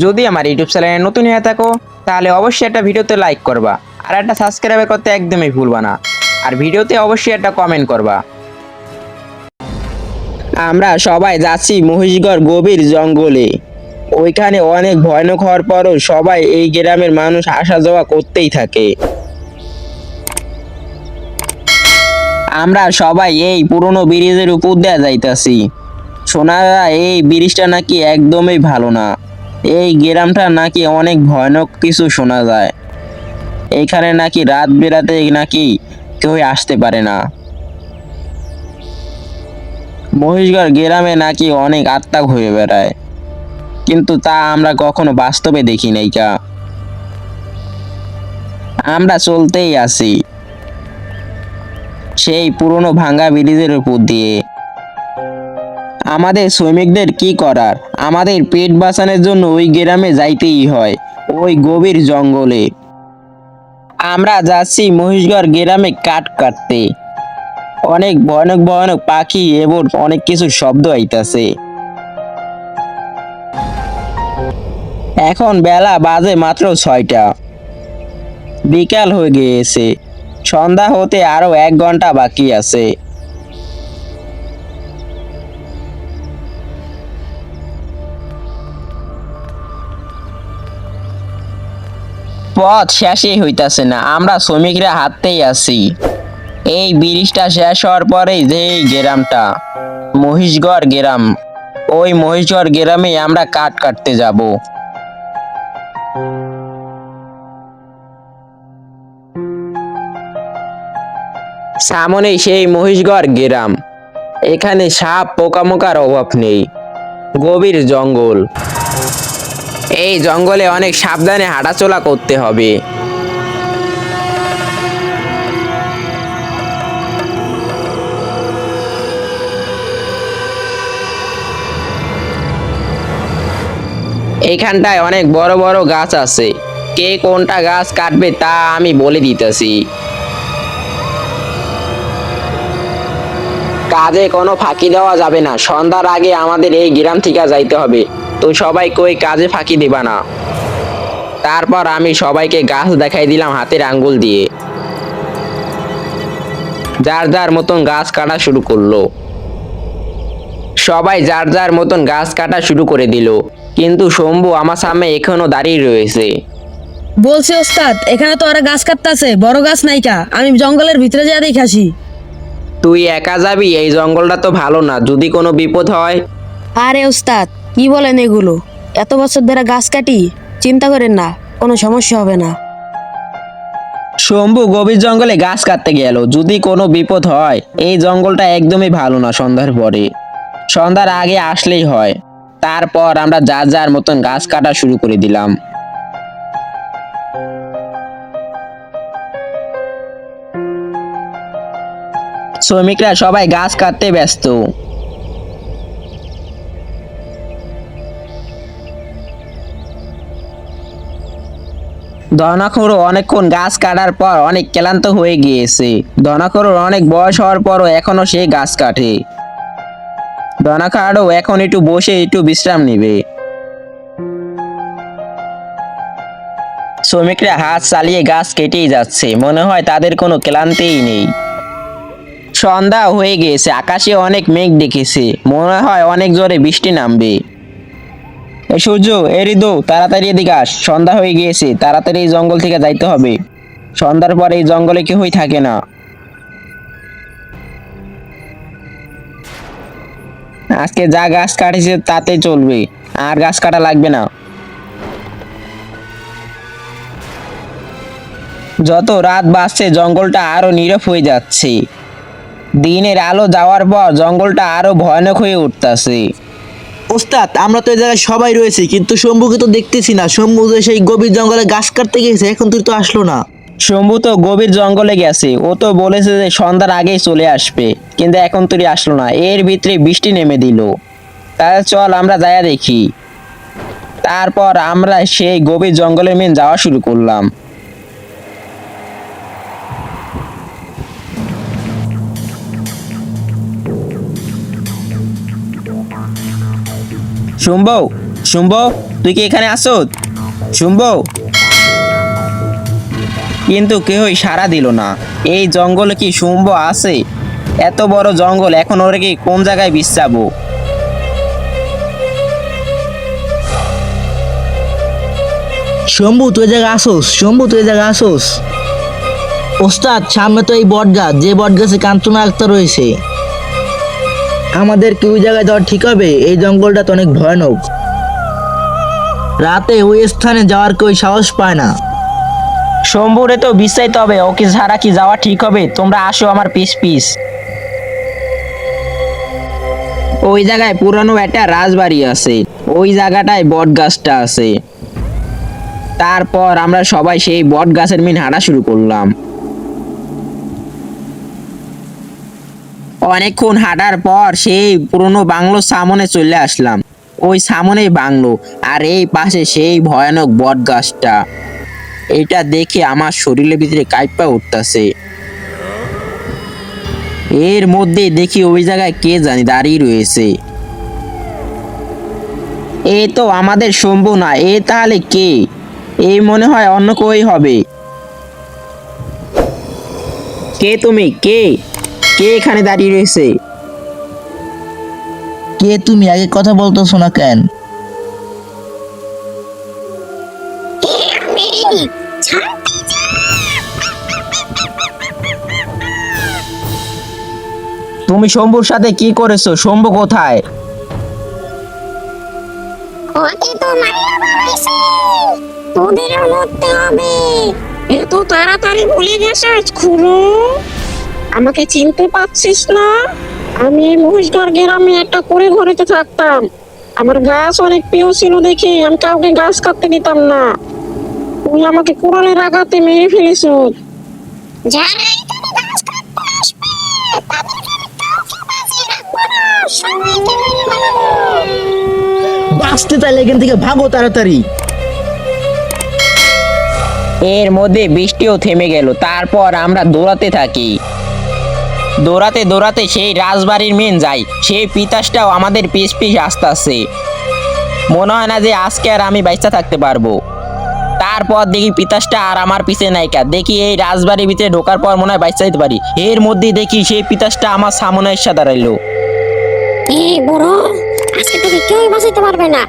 যদি আমার ইউটিউব চ্যানেলে নতুন হয়ে থাকো, তাহলে অবশ্যই একটা ভিডিওতে লাইক করবা, আর একটা সাবস্ক্রাইব করতে একদমই ভুলবা না, আর ভিডিওতে অবশ্যই একটা কমেন্ট করবা। আমরা সবাই যাচ্ছি মহিষগড় গভীর জঙ্গলে। ওইখানে অনেক ভয়ানক হওয়ার পরও সবাই এই গ্রামের মানুষ আসা যাওয়া করতেই থাকে। আমরা সবাই এই পুরনো ব্রিজের উপর দিয়ে যাইতাছি। শোনা এই ব্রিজটা নাকি একদমই ভালো না। এই গ্রামটা নাকি অনেক ভয়ানক কিছু শোনা যায়। এইখানে নাকি রাত বেরাতে নাকি কেউ আসতে পারে না। মহিষগড় গ্রামে নাকি অনেক আত্মা ঘুরে বেড়ায়। কিন্তু তা আমরা কখনো বাস্তবে দেখি নাই কা। আমরা চলতেই আছি। সেই পুরনো ভাঙ্গা ব্রিজের উপর দিয়ে। আমাদের শ্রমিকদের কি করার? আমাদের পেট বাঁচানোর জন্য ওই গ্রামে যাইতেই হয়, ওই গভীর জঙ্গলে। আমরা যাচ্ছি মহিষগড় গ্রামে কাঠ কাটতে। অনেক ভয়ানক ভয়ানক পাখি এবং অনেক কিছু শব্দ আইতাছে। এখন বেলা বাজে মাত্র ছয়টা। বিকাল হয়ে গিয়েছে। সন্ধ্যা হতে আরও এক ঘণ্টা বাকি আছে। পথ শেষই হইতাছে না, আমরা শ্রমিকরা হাঁটতেই আছি। এই ব্রিজটা শেষ হওয়ার পরেই যে গ্রামটা, মহিষগড় গ্রাম, ওই মহিষগড় গ্রামে আমরা কাঠ কাটতে যাব। সামনেই সেই মহিষগড় গ্রাম, এখানে সাপ পোকামোকার অভাব নেই, গভীর জঙ্গল। এই জঙ্গলে অনেক সাবধানে হাঁটাচলা করতে হবে। এইখানটায় অনেক বড় বড় গাছ আছে। কে কোনটা গাছ কাটবে তা আমি বলে দিতেছি। কাজে কোনো ফাঁকি দেওয়া যাবে না। সন্ধ্যার আগে আমাদের এই গ্রাম থেকে যাইতে হবে। তো সবাই কই কাজে ফাঁকি দিবা না। তারপর আমি সবাইকে গাছ দেখাই দিলাম হাতের আঙ্গুল দিয়ে। যার যার মতন গাছ কাটা শুরু করল। সবাই যার যার মতন গাছ কাটা শুরু করে দিল। কিন্তু শম্ভু আমার সামনে এখনও দাঁড়িয়ে রয়েছে। বলছি ওস্তাদ এখানে তো আর গাছ কাটতেছে বড় গাছ নাইকা। আমি জঙ্গলের ভিতরে যা দেখাসি তুই একা যাবি এই জঙ্গলটা তো ভালো না। যদি কোনো বিপদ হয়? আরে ওস্তাদ কি বলেন এগুলো? এত বছর ধরে গাছ কাটি, চিন্তা করেন না, কোনো সমস্যা হবে না। শম্ভু গভীর জঙ্গলে গাছ কাটতে গেল। যদি কোনো বিপদ হয়, এই জঙ্গলটা একদমই ভালো না সন্ধ্যার পরে। সন্ধ্যার আগে আসলেই হয়। তারপর আমরা যার যার মতন গাছ কাটা শুরু করে দিলাম। শ্রমিকরা সবাই গাছ কাটতে ব্যস্ত। ধনাখুরও অনেকক্ষণ গাছ কাটার পর অনেক ক্লান্ত হয়ে গিয়েছে। ধনাখুরোর অনেক বয়স হওয়ার পরও এখনও সে গাছ কাটে। ধনাখাড়ও এখন একটু বসে একটু বিশ্রাম নেবে। শ্রমিকরা হাত চালিয়ে গাছ কেটেই যাচ্ছে। মনে হয় তাদের কোনো ক্লান্তিই নেই। সন্ধ্যা হয়ে গিয়েছে। আকাশে অনেক মেঘ দেখেছে। মনে হয় অনেক জোরে বৃষ্টি নামবে। এই সূর্য এরি দো তাড়াতাড়ি এদিকে আস। সন্ধ্যা হয়ে গিয়েছে, তাড়াতাড়ি এই জঙ্গল থেকে যাইতে হবে। সন্ধ্যার পর এই জঙ্গলে কেউই থাকে না। আজকে যা গাছ কাটিছে, তাতে চলবে। আর গাছ কাটা লাগবে না। যত রাত বাড়ছে জঙ্গলটা আরও নীরব হয়ে যাচ্ছে। দিনের আলো যাওয়ার পর জঙ্গলটা আরও ভয়ানক হয়ে উঠতাছে। ওস্তাদ, আমরা তো এই জায়গায় সবাই রয়েছি, কিন্তু শম্ভুকে তো দেখতেছি না। শম্ভু যে সেই গভীর জঙ্গলে গাছ কাটতে গেছে, এখন তুই তো আসলো না। শম্ভু তো গভীর জঙ্গলে গেছে, ও তো বলেছে যে সন্ধ্যার আগেই চলে আসবে, কিন্তু এখন তুই আসলো না, এর ভিতরে বৃষ্টি নেমে দিল। তাহলে চল আমরা যায়া দেখি। তারপর আমরা সেই গভীর জঙ্গলের মেন যাওয়া শুরু করলাম। শুনব? শুনব? তুই কি এখানে আসো? শুনব? কিন্তু কেউই সাড়া দিল না। এই জঙ্গলে কি শুনব আছে? এত বড় জঙ্গল, এখন ওরা কি কোন জায়গায় বিশ্রাবো? শম্ভু, তুই এই জায়গায় আসোস? শম্ভু, তুই জায়গায় আসোস? ওস্তাদ, সামনে তো এই বটগাছ। যে বটগাছে কাঞ্চনা আক্তার রয়েছে। আমাদের কি ওই জায়গায় যাওয়া ঠিক হবে? এই জঙ্গলটা তো অনেক ভয়ানক। রাতে ওই স্থানে যাওয়ার কেউ সাহস পায় না। শম্ভুরে তো বিশ্রাইতে হবে ওকে ছাড়া কি যাওয়া ঠিক হবে? তোমরা আসো আমার পিস পিস। ওই জায়গায় পুরানো একটা রাজবাড়ি আছে। ওই জায়গাটায় বট গাছটা আছে। তারপর আমরা সবাই সেই বট গাছের মিন হাঁটা শুরু করলাম। অনেকক্ষণ হাঁটার পর সেই পুরনো বাংলো সামনে চলে আসলাম। ওই সামনেই বাংলো, আর এই পাশে সেই ভয়ানক বট গাছটা এটা দেখে আমার শরীরের ভিতরে কাইপা উঠতেছে। এর মধ্যে দেখি ওই জায়গায় কে জানি দাঁড়িয়ে রয়েছে। এ তো আমাদের শম্ভু না, এ তাহলে কে? এই মনে হয় অন্য কই হবে। কে তুমি? কে? কে এখানে দাঁড়িয়ে রয়েছে? কে তুমি? আগে কথা বলতেছো না কেন? তুমি শম্ভুর সাথে কি করেছ? শম্ভু কোথায়? ওকে তো মাইরা বাড়াইছে তোদেরও মরতে হবে। এত তাড়াতাড়ি ভুলে গেছিস খুড়ো? আমাকে চিনতে পারছিস না? আমি এই মহিষগড় গ্রামে একটা করে ঘরেতে থাকতাম। আমার গাছ অনেক প্রিয় ছিল দেখে আমি কাউকে গাছ কাটতে দিতাম না। তুই আমাকে কোরালের আঘাতে মেরে ফেলিস যারা এখানে গাছ কাটতে আসবে। তাদেরকে আমি কাউকে বাঁচিয়ে রাখব না। সবাইকে মেরে ফেলব। বাঁচতে চাইলে এখান থেকে ভাগো তাড়াতাড়ি। এর মধ্যে বৃষ্টিও থেমে গেল। তারপর আমরা দৌড়াতে থাকি। দৌড়াতে দৌড়াতে সেই রাজবাড়ির মেন যায় সেই পিতাসটাও আমাদের পিস পিস আসতেছে। মনে হয় না যে আজকে আর আমি বাইচা থাকতে পারব। তারপর দেখি পিতাসটা আর আমার পিছে নাইকা দেখি এই রাজবাড়ির ভিতরে ঢোকার পর মনে হয় বাইচা যেতে পারি। এর মধ্যে দেখি সেই পিতাসটা আমার সামনে এসে দাঁড়াইলো। এই বুড়ো আজকে তোকে কেউই বাঁচাইতে পারবে না।